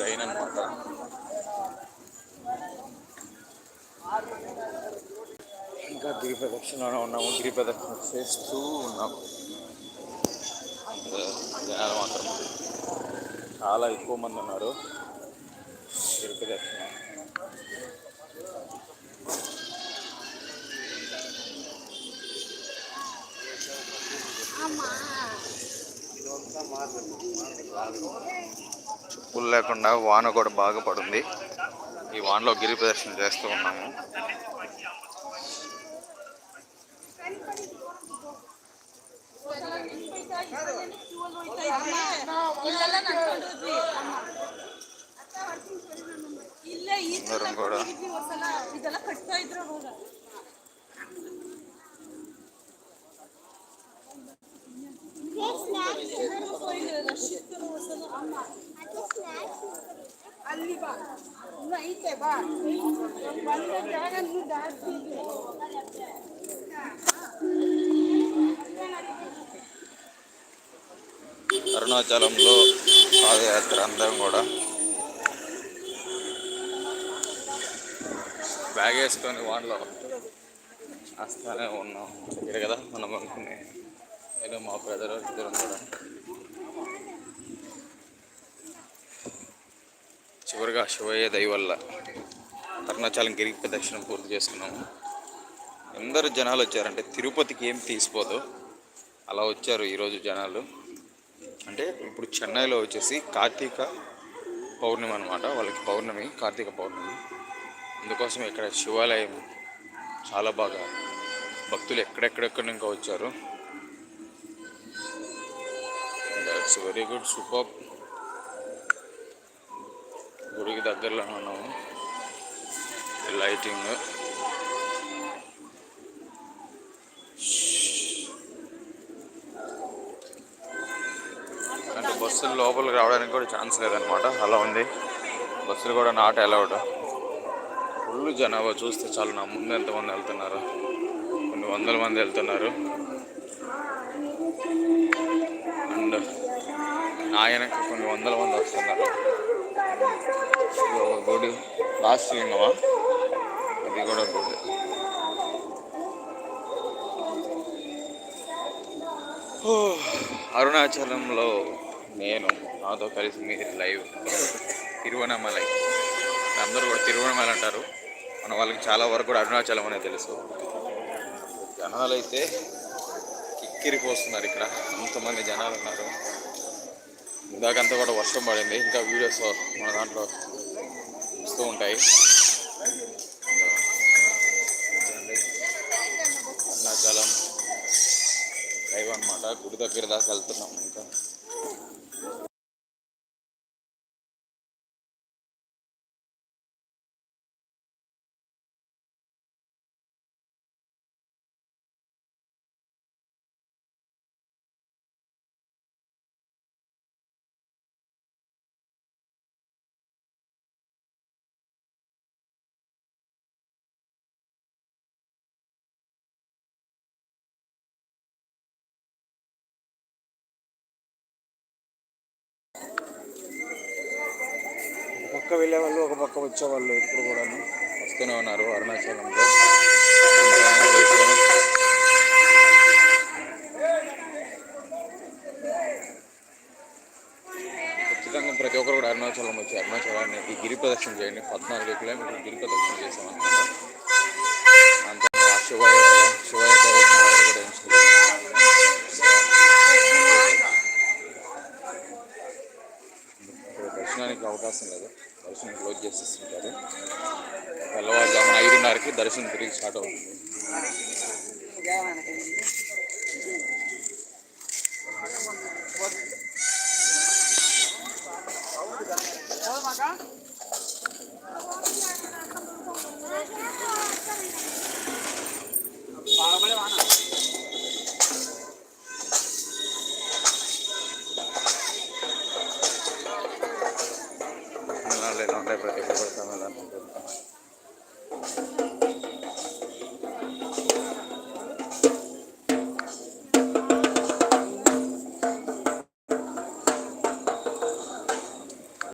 Rain అనమాట ఇంకా గిరి ప్రదక్షిణలోనే ఉన్నాము. గిరి ప్రదక్షిణ చేస్తూ ఉన్నాము. జనాలు మాత్రం చాలా ఎక్కువ మంది ఉన్నారు. గిరి ప్రదక్షిణ చెప్పులు లేకుండా వాన కూడా బాగా పడుంది. ఈ వానలో గిరి ప్రదర్శన చేస్తూ ఉన్నాము. అందరం కూడా ಅಲ್ಲಿ ಬಾ ಇನ್ನು ಐತೆ ಬಾ ಬಂದ ಜಾಗ ನೀವು ಜಾಸ್ತಿ ಇದೆ అరుణాచలంలో పాదయాత్ర అందరం కూడా బ్యాగ్ వేసుకొని వానలో వస్తానే ఉన్నాం ఇక్కడ కదా మనం అనుకునే నేను మా బ్రదర్ ఇద్దరం కూడా ఆ శివయ్య దయ వల్ల అరుణాచలం గిరి ప్రదక్షిణం పూర్తి చేసుకున్నాము. ఎందరు జనాలు వచ్చారంటే తిరుపతికి ఏం తీసిపోదు అలా వచ్చారు ఈరోజు జనాలు. అంటే ఇప్పుడు చెన్నైలో వచ్చేసి కార్తీక పౌర్ణమి అనమాట వాళ్ళకి పౌర్ణమి కార్తీక పౌర్ణమి. అందుకోసం ఇక్కడ శివాలయం చాలా బాగా భక్తులు ఎక్కడెక్కడెక్కడ ఇంకా వచ్చారు. దట్స్ వెరీ గుడ్ సూపర్ గుడికి దగ్గరలో ఉన్నాము. లైటింగ్. అంటే బస్సులు లోపలికి రావడానికి కూడా ఛాన్స్ లేదనమాట అలా ఉంది. బస్సులు కూడా నాట్ అలౌడ్ ఫుల్ జనాభా చూస్తే చాలు నా ముందు ఎంతమంది వెళ్తున్నారు? కొన్ని వందల మంది వెళ్తున్నారు. అండ్ నా వెనక కొన్ని వందల మంది వస్తున్నారు. గుడి. లాస్ట్ లింగమా అది కూడా గుడి. అరుణాచలంలో నేను నాతో కలిసి మీరు లైవ్ తిరువణమలై అందరూ కూడా తిరువణమల అంటారు. మన వాళ్ళకి చాలా వరకు కూడా అరుణాచలం అనేది తెలుసు. జనాలు అయితే కిక్కిరిపోస్తున్నారు ఇక్కడ. అంతమంది జనాలు ఉన్నారు ఇందాకంతా కూడా వర్షం పడింది. ఇంకా వీడియోస్ మన దాంట్లో వస్తూ ఉంటాయి చూడండి. అరుణాచలం లైవ్ అనమాట గుడి దగ్గర దాకా వెళ్తున్నాం ఇంకా పక్క వెళ్ళే వాళ్ళు ఒక పక్క వచ్చేవాళ్ళు ఇప్పుడు కూడా వస్తూనే ఉన్నారు అరుణాచలంలో. ఖచ్చితంగా ప్రతి ఒక్కరు కూడా అరుణాచలం వచ్చి అరుణాచలాన్ని ఈ గిరి ప్రదక్షిణ చేయండి. పద్నాలుగు కిలోమీటర్లు గిరి ప్రదక్షిణ చేసాం అనమాట అంతే ఆ శివయ్య దయ, శివయ్య దయ ఎవరు కూడా ఏం చేయలేరు. ఇప్పుడు దర్శనానికి అవకాశం లేదు. దర్శనం క్లోజ్ చేసేస్తుంటారు. తెల్లవారుజామున ఐదున్నరకి దర్శనం తిరిగి స్టార్ట్ అవుతుంది. తమిళనాడులో ఎలా ఉంటాయి ప్రతి ఒక్కరు కూడా తమిళనాడు